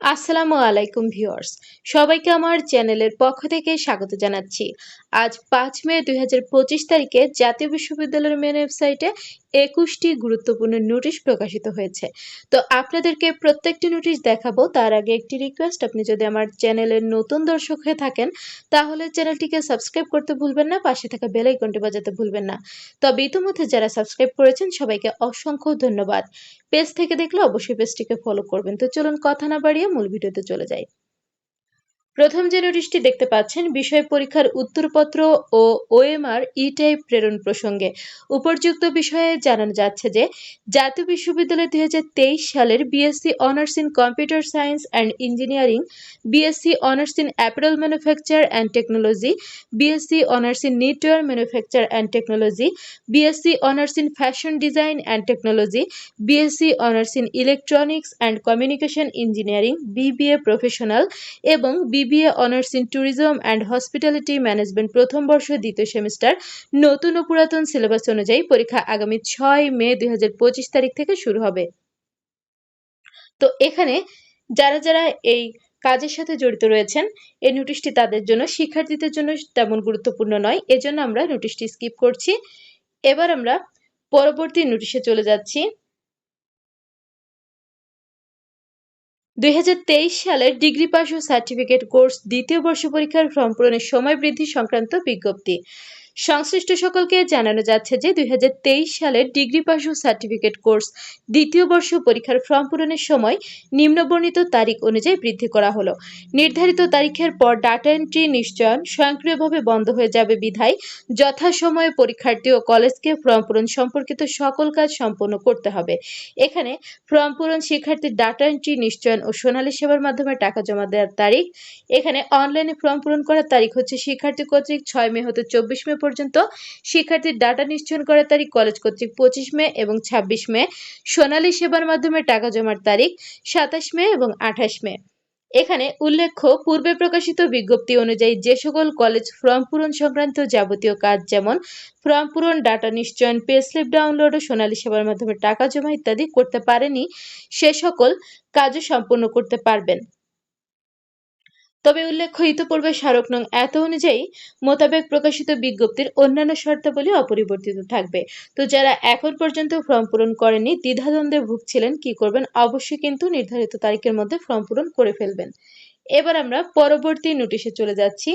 আসসালামু আলাইকুম ভিউয়ার্স। সবাইকে আমার চ্যানেলের পক্ষ থেকে স্বাগত জানাচ্ছি। আজ পাঁচ মে দুই হাজার পঁচিশ তারিখে জাতীয় বিশ্ববিদ্যালয়ের মেন ওয়েবসাইটে একুশটি গুরুত্বপূর্ণ নোটিশ প্রকাশিত হয়েছে। তো আপনাদেরকে প্রত্যেকটি নোটিশ দেখাবো, তার আগে একটি রিকোয়েস্ট আপনি যদি আমার চ্যানেলের নতুন দর্শক হয়ে থাকেন, তাহলে চ্যানেলটিকে সাবস্ক্রাইব করতে ভুলবেন না, পাশে থাকা বেল আইকনটি বাজাতে ভুলবেন না। তবে ইতিমধ্যে যারা সাবস্ক্রাইব করেছেন, সবাইকে অসংখ্য ধন্যবাদ। পেজ থেকে দেখলে অবশ্যই পেজটিকে ফলো করবেন। তো চলুন কথা না বাড়িয়ে মূল ভিডিওতে চলে যাই। প্রথম যে নোটিশটি দেখতে পাচ্ছেন, বিষয় পরীক্ষার উত্তরপত্র ও ওএমআর ই টাইপ প্রেরণ প্রসঙ্গে। উপর্যুক্ত বিষয়ে জানানো যাচ্ছে যে, জাতীয় বিশ্ববিদ্যালয় দুই হাজার তেইশ সালের BSc honours in computer science and engineering BSc honours in apparel manufacture and technology BSc honours in knitwear manufacture and technology BSc honours in fashion design and technology BSc honours in electronics and communication engineering BBA professional এবং BBA honours in tourism and hospitality management প্রথম বর্ষ দ্বিতীয় semester. নতুন ও পুরাতন syllabus অনুযায়ী পরীক্ষা আগামী ছয় মে দুই হাজার পঁচিশ তারিখ থেকে শুরু হবে। তো এখানে যারা যারা এই কাজের সাথে জড়িত রয়েছেন, এই নোটিশটি তাদের জন্য শিক্ষার্থীদের জন্য তেমন গুরুত্বপূর্ণ নয়, এজন্য আমরা নোটিশটি স্কিপ করছি। এবার আমরা পরবর্তী নোটিশে চলে যাচ্ছি। দুই হাজার তেইশ সালের ডিগ্রি পাস ও সার্টিফিকেট কোর্স দ্বিতীয় বর্ষ পরীক্ষার ফর্ম পূরণের সময় বৃদ্ধি সংক্রান্ত বিজ্ঞপ্তি। সংশ্লিষ্ট সকলকে জানানো যাচ্ছে যে দুই হাজার তেইশ সালের ডিগ্রি পাস ও সার্টিফিকেট কোর্স দ্বিতীয় বর্ষ পরীক্ষার ফর্ম পূরণের সময় নিম্নবর্ণিত তারিখ অনুযায়ী বৃদ্ধি করা হলো। নির্ধারিত তারিখের পর ডাটা এন্ট্রি নিশ্চয়ন স্বয়ংক্রিয়ভাবে বন্ধ হয়ে যাবে বিধায় যথাসময়ে পরীক্ষার্থী ও কলেজকে ফর্ম পূরণ সম্পর্কিত সকল কাজ সম্পন্ন করতে হবে। এখানে ফর্ম পূরণ শিক্ষার্থীর ডাটা এন্ট্রি নিশ্চয়ন সোনালী সেবার মাধ্যমে টাকা জমা দেওয়ার তারিখ। এখানে অনলাইনে ফর্ম পূরণ করার তারিখ হচ্ছে শিক্ষার্থী কর্তৃক ছয় মে হতে চব্বিশ মে পর্যন্ত। শিক্ষার্থীর ডাটা নিশ্চয়ন করার তারিখ কলেজ কর্তৃক পঁচিশ মে এবং ছাব্বিশ মে। সোনালী সেবার মাধ্যমে টাকা জমার তারিখ সাতাশ মে এবং আঠাশ মে। এখানে উল্লেখ্য, পূর্বে প্রকাশিত বিজ্ঞপ্তি অনুযায়ী যে সকল কলেজ ফর্ম পূরণ সংক্রান্ত যাবতীয় কাজ যেমন ফর্ম পূরণ, ডাটা নিশ্চয়ন পে স্লিপ ডাউনলোড ও সোনালী সেবার মাধ্যমে টাকা জমা ইত্যাদি করতে পারেনি, সে সকল কাজও সম্পন্ন করতে পারবেন। তবে উল্লেখ্য, ইতপূর্বে স্মারক নং এত অনুযায়ী মোতাবেক প্রকাশিত বিজ্ঞপ্তির অন্যান্য শর্তাবলী অপরিবর্তিত থাকবে। তো যারা এখন পর্যন্ত ফর্ম পূরণ করেনি দ্বিধাদ্বন্দ্বে ভুগছিলেন, কি করবেন? অবশ্যই কিন্তু নির্ধারিত তারিখের মধ্যে ফর্ম পূরণ করে ফেলবেন। এবার আমরা পরবর্তী নোটিশে চলে যাচ্ছি।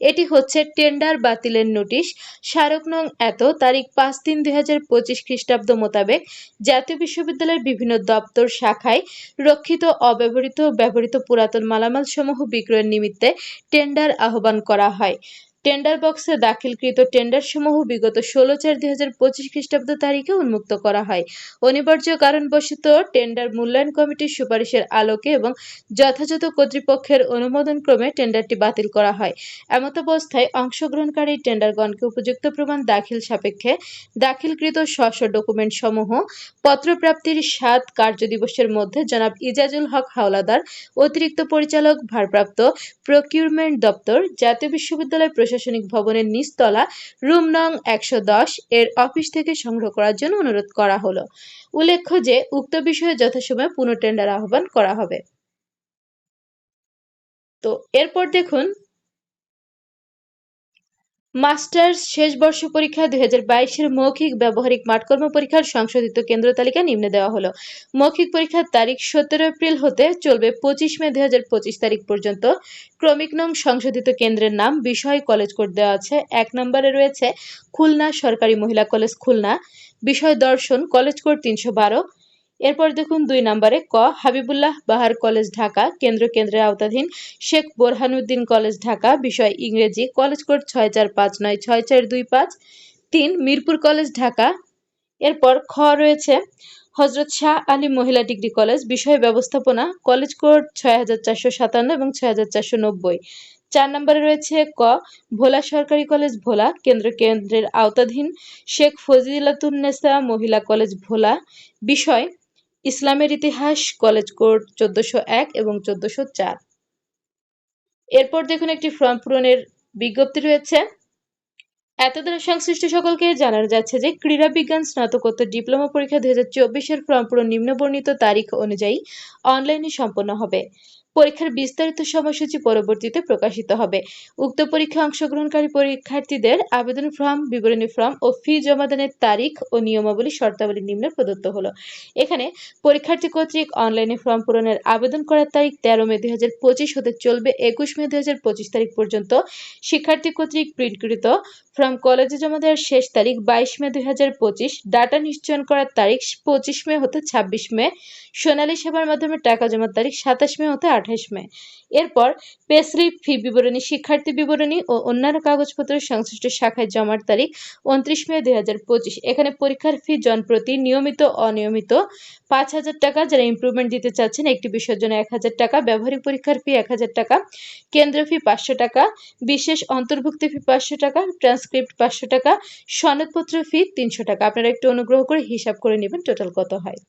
এটি হচ্ছে টেন্ডার বাতিলের নোটিশ স্মারক নং এত তারিখ পাঁচ তিন দুই হাজার পঁচিশ খ্রিস্টাব্দ মোতাবেক জাতীয় বিশ্ববিদ্যালয়ের বিভিন্ন দপ্তর, শাখায় রক্ষিত, অব্যবহৃত, ব্যবহৃত পুরাতন মালামাল সমূহ বিক্রয়ের নিমিত্তে টেন্ডার আহ্বান করা হয়। টেন্ডার বক্সে দাখিলকৃত টেন্ডারসমূহ বিগত ষোলো চার দুই হাজার পঁচিশ খ্রিস্টাব্দ তারিখে উন্মুক্ত করা হয়। অনিবার্য কারণবশত টেন্ডার মূল্যায়ন কমিটির সুপারিশের আলোকে এবং যথাযথ কর্তৃপক্ষের অনুমোদন ক্রমে টেন্ডারটি বাতিল করা হয়। এমত অবস্থায় অংশগ্রহণকারী টেন্ডারগণকে উপযুক্ত প্রমাণ দাখিল সাপেক্ষে দাখিলকৃত স্ব ডকুমেন্ট সমূহ পত্রপ্রাপ্তির সাত কার্যদিবসের মধ্যে জনাব ইজাজুল হক হাওলাদার, অতিরিক্ত পরিচালক, ভারপ্রাপ্ত প্রকিউরমেন্ট দপ্তর, জাতীয় বিশ্ববিদ্যালয় প্রশাসনিক ভবনের নিচতলা রুম নং একশো দশ এর অফিস থেকে সংগ্রহ করার জন্য অনুরোধ করা হলো। উল্লেখ্য যে, উক্ত বিষয়ে যথাসময়ে পুনঃটেন্ডার আহ্বান করা হবে। তো এরপর দেখুন মাস্টার্স শেষ বর্ষ পরীক্ষা দুই হাজার বাইশের মৌখিক ব্যবহারিক মাঠকর্ম পরীক্ষার সংশোধিত কেন্দ্র তালিকা নিম্নে দেওয়া হলো। মৌখিক পরীক্ষার তারিখ সতেরো এপ্রিল হতে চলবে পঁচিশ মে দুই হাজার পঁচিশ তারিখ পর্যন্ত। ক্রমিক নং সংশোধিত কেন্দ্রের নাম বিষয় কলেজ কোড দেওয়া আছে। এক নম্বরে রয়েছে খুলনা সরকারি মহিলা কলেজ খুলনা। বিষয় দর্শন কলেজ কোড তিনশো বারো। এরপর দেখুন দুই নম্বরে ক, হাবিবুল্লাহ বাহার কলেজ ঢাকা, কেন্দ্র কেন্দ্রের আওতাধীন শেখ বোরহানুদ্দিন কলেজ ঢাকা, বিষয় ইংরেজি, কলেজ কোড ছয় চার পাঁচ নয়, ছয় চার দুই পাঁচ, তিন মিরপুর কলেজ ঢাকা। এরপর খ রয়েছে, হজরত শাহ আলী মহিলা ডিগ্রি কলেজ, বিষয় ব্যবস্থাপনা, কলেজ কোড ছয় হাজার চারশো সাতান্ন এবং ছয় হাজার চারশো নব্বই। চার নম্বরে রয়েছে ক, ভোলা সরকারি কলেজ ভোলা, কেন্দ্র কেন্দ্রের আওতাধীন শেখ ফজিলাতুন্নেসা মহিলা কলেজ ভোলা, বিষয় ইসলামের ইতিহাস, কলেজ কোড চোদ্দশো এক এবং চোদ্দশো চার। এরপর দেখুন একটি ফর্ম পূরণের বিজ্ঞপ্তি রয়েছে। এত দ্বারা সংশ্লিষ্ট সকলকে জানানো যাচ্ছে যে ক্রীড়া বিজ্ঞান, স্নাতকোত্তর, ডিপ্লোমা পরীক্ষা দুই হাজার চব্বিশের ফর্ম পূরণ নিম্নবর্ণিত তারিখ অনুযায়ী অনলাইনে সম্পন্ন হবে। পরীক্ষার বিস্তারিত সময়সূচি পরবর্তীতে প্রকাশিত হবে। উক্ত পরীক্ষায় অংশগ্রহণকারী পরীক্ষার্থীদের আবেদন ফর্ম, বিবরণী ফর্ম ও ফি জমাদানের তারিখ ও নিয়মাবলী শর্তাবলী নিম্নে প্রদত্ত হলো। এখানে পরীক্ষার্থী কর্তৃক অনলাইনে ফর্ম পূরণের আবেদন করার তারিখ তেরো মে দুই হাজার পঁচিশ হতে চলবে একুশ মে দুই হাজার পঁচিশ তারিখ পর্যন্ত। শিক্ষার্থী কর্তৃক প্রিন্টকৃত ফর্ম কলেজে জমা দেওয়ার শেষ তারিখ বাইশ মে দুই হাজার পঁচিশ। ডাটা নিশ্চয়ন করার তারিখ পঁচিশ মে হতে ছাব্বিশ মে। সোনালী সেবার মাধ্যমে টাকা জমার তারিখ সাতাশ মে হতে আঠাশ মে এরপর পেস্লিপ ফি বিবরণী, শিক্ষার্থী বিবরণী ও অন্যান্য কাগজপত্র সংশ্লিষ্ট শাখায় জমার তারিখ উনত্রিশ মে দুই হাজার পঁচিশ। এখানে পরীক্ষার ফি জনপ্রতি নিয়মিত অনিয়মিত পাঁচ হাজার টাকা। যারা ইম্প্রুভমেন্ট দিতে চাচ্ছেন, একটি বিষয়ের জন্য এক হাজার টাকা। ব্যবহারিক পরীক্ষার ফি এক হাজার টাকা। কেন্দ্র ফি পাঁচশো টাকা। বিশেষ অন্তর্ভুক্তি ফি পাঁচশো টাকা। ট্রান্সক্রিপ্ট পাঁচশো টাকা। সনদপত্র ফি তিনশো টাকা। আপনারা একটু অনুগ্রহ করে হিসাব করে নেবেন টোটাল কত হয়।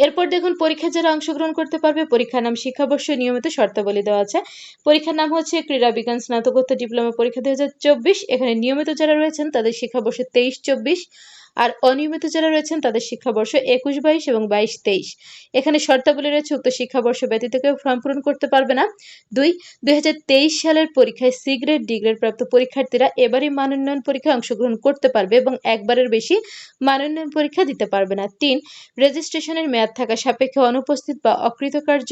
এরপর দেখুন, পরীক্ষা যারা অংশগ্রহণ করতে পারবে, পরীক্ষার নাম শিক্ষাবর্ষ নিয়মিত শর্তাবলী দেওয়া আছে। পরীক্ষার নাম হচ্ছে ক্রীড়া বিজ্ঞান স্নাতকোত্তর ডিপ্লোমা পরীক্ষা দুই হাজার চব্বিশ। এখানে নিয়মিত যারা রয়েছেন, তাদের শিক্ষাবর্ষ তেইশ, চব্বিশ। আর অনিয়মিত যারা রয়েছেন তাদের শিক্ষাবর্ষ একুশ, বাইশ এবং বাইশ, তেইশ। এখানে শর্তাবলী রয়েছে, উক্ত শিক্ষাবর্ষ ব্যতীত কেউ ফর্ম পূরণ করতে পারবে না। দুই দুই সালের পরীক্ষায় সি গ্রেড, ডি গ্রেড প্রাপ্ত পরীক্ষার্থীরা এবারই মানোন্নয়ন পরীক্ষায় অংশগ্রহণ করতে পারবে এবং একবারের বেশি মানোন্নয়ন পরীক্ষা দিতে পারবে না। তিন, রেজিস্ট্রেশনের মেয়াদ থাকা সাপেক্ষে অনুপস্থিত বা অকৃতকার্য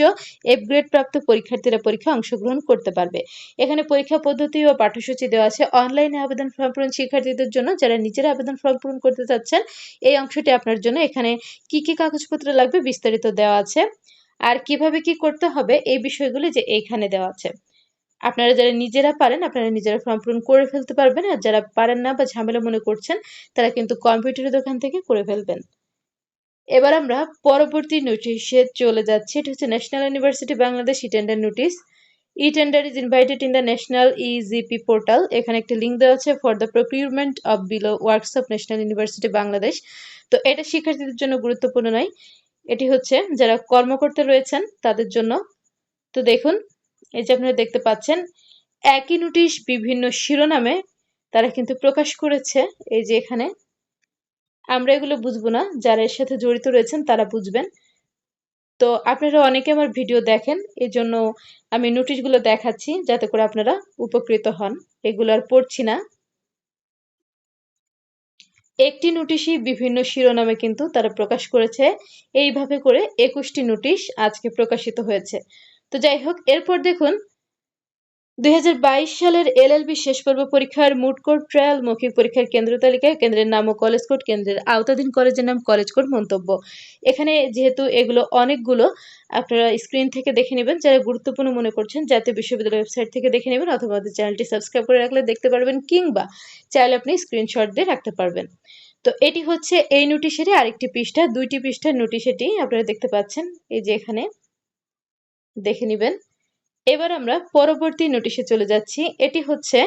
এফ গ্রেড প্রাপ্ত পরীক্ষার্থীরা পরীক্ষা অংশগ্রহণ করতে পারবে। এখানে পরীক্ষা পদ্ধতি ও পাঠ্যসূচি দেওয়া আছে। অনলাইনে আবেদন ফর্ম পূরণ শিক্ষার্থীদের জন্য, যারা নিজেরা আবেদন ফর্ম পূরণ করতে চাচ্ছেন এই অংশটি আপনার জন্য এখানে কি কি কাগজপত্র লাগবে বিস্তারিত দেওয়া আছে। আর কীভাবে কি করতে হবে এই বিষয়গুলি যে এইখানে দেওয়া আছে। আপনারা যারা নিজেরা পারেন, আপনারা নিজেরা ফর্ম পূরণ করে ফেলতে পারবেন। আর যারা পারেন না বা ঝামেলা মনে করছেন, তারা কিন্তু কম্পিউটারের দোকান থেকে করে ফেলবেন। এবার আমরা পরবর্তী নোটিশে চলে যাচ্ছি। এটা হচ্ছে National University Bangladesh e-tender notice E-tender is invited in the National EGP portal এখানে একটা লিঙ্ক দেওয়া আছে for the procurement of below works of National University Bangladesh তো এটা শিক্ষার্থীদের জন্য গুরুত্বপূর্ণ নয়। এটি হচ্ছে যারা কর্মকর্তা রয়েছেন তাদের জন্য। তো দেখুন, এই যে আপনারা দেখতে পাচ্ছেন, একই নোটিশ বিভিন্ন শিরোনামে তারা কিন্তু প্রকাশ করেছে। এই যে এখানে, আমরা এগুলো বুঝব না। যারা এর সাথে জড়িত রয়েছেন তারা বুঝবেন। তো আপনারা অনেকে আমার ভিডিও দেখেন এই জন্য আমি নোটিশগুলো দেখাচ্ছি যাতে করে আপনারা উপকৃত হন। এগুলো আর পড়ছি না। একটি নোটিশই বিভিন্ন শিরোনামে কিন্তু তারা প্রকাশ করেছে। এইভাবে করে একুশটি নোটিশ আজকে প্রকাশিত হয়েছে। তো যাই হোক, এরপর দেখুন বাইশ সালের এলএলবি শেষ পর্ব পরীক্ষার কোড ট্রায়াল মৌখিক পরীক্ষার কেন্দ্র তালিকায় কেন্দ্রের নাম ও কলেজ কোড, কেন্দ্রের আওতাধীন কলেজের নাম, কলেজ কোড মন্তব্য। এখানে যেহেতু এগুলো অনেকগুলো, আপনারা স্ক্রিন থেকে দেখে নেবেন। যারা গুরুত্বপূর্ণ মনে করছেন, জাতীয় বিশ্ববিদ্যালয় ওয়েবসাইট থেকে দেখে নেবেন অথবা আমাদের চ্যানেলটি সাবস্ক্রাইব করে রাখলে দেখতে পারবেন, কিংবা চাইলে আপনি স্ক্রিনশট দিয়ে রাখতে পারবেন। তো এটি হচ্ছে এই নোটিশেরই আরেকটি পৃষ্ঠা। দুইটি পৃষ্ঠার নোটিশ এটি, আপনারা দেখতে পাচ্ছেন। এই যে এখানে দেখে নেবেন। এবার আমরা পরবর্তী নোটিশে চলে যাচ্ছি। এটি হচ্ছে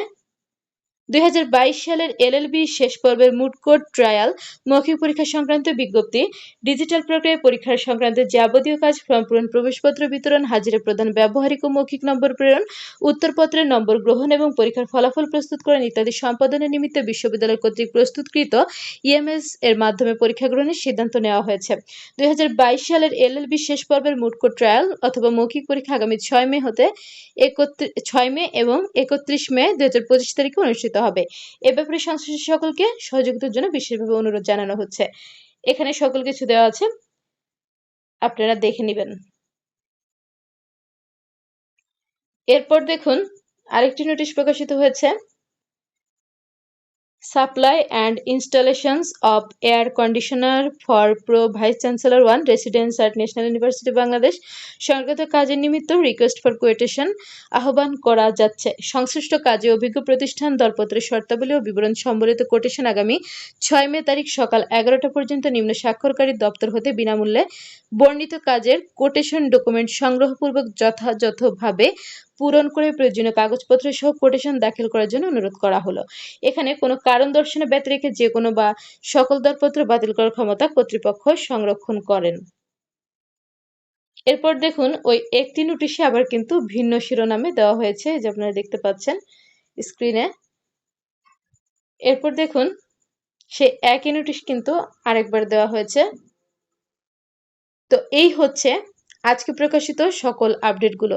বাইশ সালের এলএলবি শেষ পর্বের মুডকোড ট্রায়াল, মৌখিক পরীক্ষা সংক্রান্ত বিজ্ঞপ্তি, ডিজিটাল প্রক্রিয়ায় পরীক্ষার সংক্রান্ত যাবতীয় কাজ, ফর্ম পূরণ, প্রবেশপত্র বিতরণ, হাজিরা প্রদান, ব্যবহারিক ও মৌখিক নম্বর প্রেরণ, উত্তরপত্রের নম্বর গ্রহণ এবং পরীক্ষার ফলাফল প্রস্তুত করেন ইত্যাদি সম্পাদনের নিমিত্তে বিশ্ববিদ্যালয় কর্তৃক প্রস্তুতকৃত ইএমএস এর মাধ্যমে পরীক্ষা গ্রহণের সিদ্ধান্ত নেওয়া হয়েছে। দুই হাজার বাইশ সালের এলএলবি শেষ পর্বের মুডকোড ট্রায়াল অথবা মৌখিক পরীক্ষা আগামী ছয় মে হতে একত্রিশ ছয় মে এবং একত্রিশ মে দু হাজার পঁচিশ তারিখে অনুষ্ঠিত হবে। এ ব্যাপারে সংশ্লিষ্ট সকলকে সহযোগিতার জন্য বিশেষভাবে অনুরোধ জানানো হচ্ছে। এখানে সকল কিছু দেওয়া আছে। আপনারা দেখে নেবেন। এরপর দেখুন, আরেকটি নোটিশ প্রকাশিত হয়েছে। Supply and installations of air conditioner for pro vice chancellor 1 residence at national university Bangladesh সংগত কাজের নিমিত্ত রিকোয়েস্ট ফর কোয়েটেশন আহ্বান করা যাচ্ছে। সংশ্লিষ্ট কাজে অভিজ্ঞ প্রতিষ্ঠান দরপত্রের শর্তাবলী ও বিবরণ সম্বলিত কোটেশন আগামী ছয় মে তারিখ সকাল এগারোটা পর্যন্ত নিম্ন স্বাক্ষরকারী দপ্তর হতে বিনামূল্যে বর্ণিত কাজের কোটেশন ডকুমেন্ট সংগ্রহপূর্বক যথাযথভাবে পূরণ করে প্রয়োজনীয় কাগজপত্র সহ কোটেশন দাখিল করার জন্য অনুরোধ করা হলো। এখানে কোনো কারণ দর্শনে ব্যত রেখে যে কোনো বা সকল দরপত্র বাতিল করার ক্ষমতা কর্তৃপক্ষ সংরক্ষণ করেন। এরপর দেখুন, ওই একটি নোটিশে আবার কিন্তু ভিন্ন শিরোনামে দেওয়া হয়েছে যে আপনারা দেখতে পাচ্ছেন স্ক্রিনে এরপর দেখুন সে একই নোটিশ কিন্তু আরেকবার দেওয়া হয়েছে। তো এই হচ্ছে আজকে প্রকাশিত সকল আপডেটগুলো।